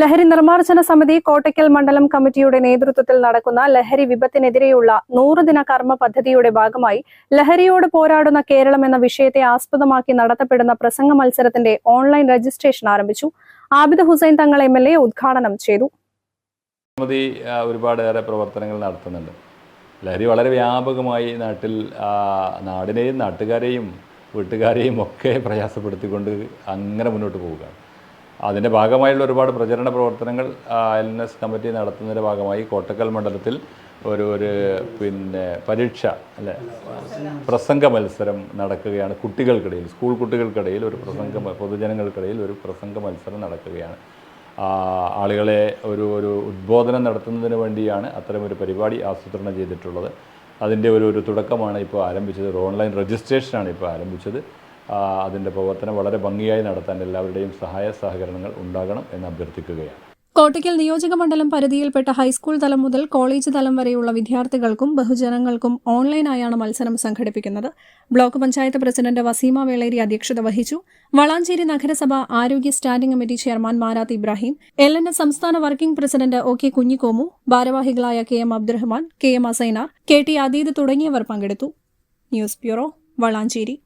ലഹരി നിർമ്മാർജന സമിതി കോട്ടയ്ക്കൽ മണ്ഡലം കമ്മിറ്റിയുടെ നേതൃത്വത്തിൽ നടക്കുന്ന ലഹരി വിപത്തിനെതിരെയുള്ള നൂറുദിന കർമ്മ പദ്ധതിയുടെ ഭാഗമായി ലഹരിയോട് പോരാടുന്ന കേരളം എന്ന വിഷയത്തെ ആസ്പദമാക്കി നടത്തപ്പെടുന്ന പ്രസംഗ മത്സരത്തിന്റെ ഓൺലൈൻ രജിസ്ട്രേഷൻ ആരംഭിച്ചു. Abid Hussain Thangal M L A ഉദ്ഘാടനം ചെയ്തു. സമിതി ഒരുപാടേറെ പ്രവർത്തനങ്ങൾ നടത്തുന്നുണ്ട്. ലഹരി വളരെ വ്യാപകമായി നാട്ടിൽ നാടിനെയും നാട്ടുകാരെയും വീട്ടുകാരെയും ഒക്കെ പ്രയാസപ്പെടുത്തിക്കൊണ്ട് അങ്ങനെ മുന്നോട്ട് പോവുകയാണ്. അതിന്റെ ഭാഗമായുള്ള ഒരുപാട് പ്രചരണ പ്രവർത്തനങ്ങൾ എൽ എൻ എസ് കമ്മിറ്റി നടത്തുന്നതിന്റെ ഭാഗമായി കോട്ടക്കൽ മണ്ഡലത്തിൽ ഒരു ഒരു പിന്നെ പരീക്ഷ അല്ലെ? പ്രസംഗ മത്സരം നടക്കുകയാണ് കുട്ടികൾക്കിടയിൽ സ്കൂൾ കുട്ടികൾക്കിടയിൽ ഒരു പ്രസംഗ പൊതുജനങ്ങൾക്കിടയിൽ ഒരു പ്രസംഗ മത്സരം നടക്കുകയാണ്. ആളുകളെ ഒരു ഒരു ഉദ്ബോധനം നടത്തുന്നതിന് വേണ്ടിയാണ് അത്തരമൊരു പരിപാടി ആസൂത്രണം ചെയ്തിട്ടുള്ളത്. അതിന്റെ ഒരു ഒരു തുടക്കമാണ് ഇപ്പോൾ ആരംഭിച്ചത്. ഒരു ഓൺലൈൻ രജിസ്ട്രേഷനാണ് ഇപ്പോൾ ആരംഭിച്ചത്. അതിന്റെ പ്രവർത്തനം വളരെ ഭംഗിയായി നടത്താൻ എല്ലാവരുടെയും സഹായ സഹകരണങ്ങൾ ഉണ്ടാകണം എന്ന് അഭ്യർത്ഥിക്കുകയാണ്. കോട്ടയ്ക്കൽ നിയോജക മണ്ഡലം പരിധിയിൽപ്പെട്ട ഹൈസ്കൂൾ തലം മുതൽ കോളേജ് തലം വരെയുള്ള വിദ്യാർത്ഥികൾക്കും ബഹുജനങ്ങൾക്കും ഓൺലൈനായാണ് മത്സരം സംഘടിപ്പിക്കുന്നത്. ബ്ലോക്ക് പഞ്ചായത്ത് പ്രസിഡന്റ് വസീമ വേളേരി അധ്യക്ഷത വഹിച്ചു. വളാഞ്ചേരി നഗരസഭ ആരോഗ്യ standing committee chairman Marath Ibrahim L N S സംസ്ഥാന working president O K Kunhikomu ഭാരവാഹികളായ K M Abdurahman K M Assainar K T Adeed തുടങ്ങിയവർ പങ്കെടുത്തു. News bureau Valanchery.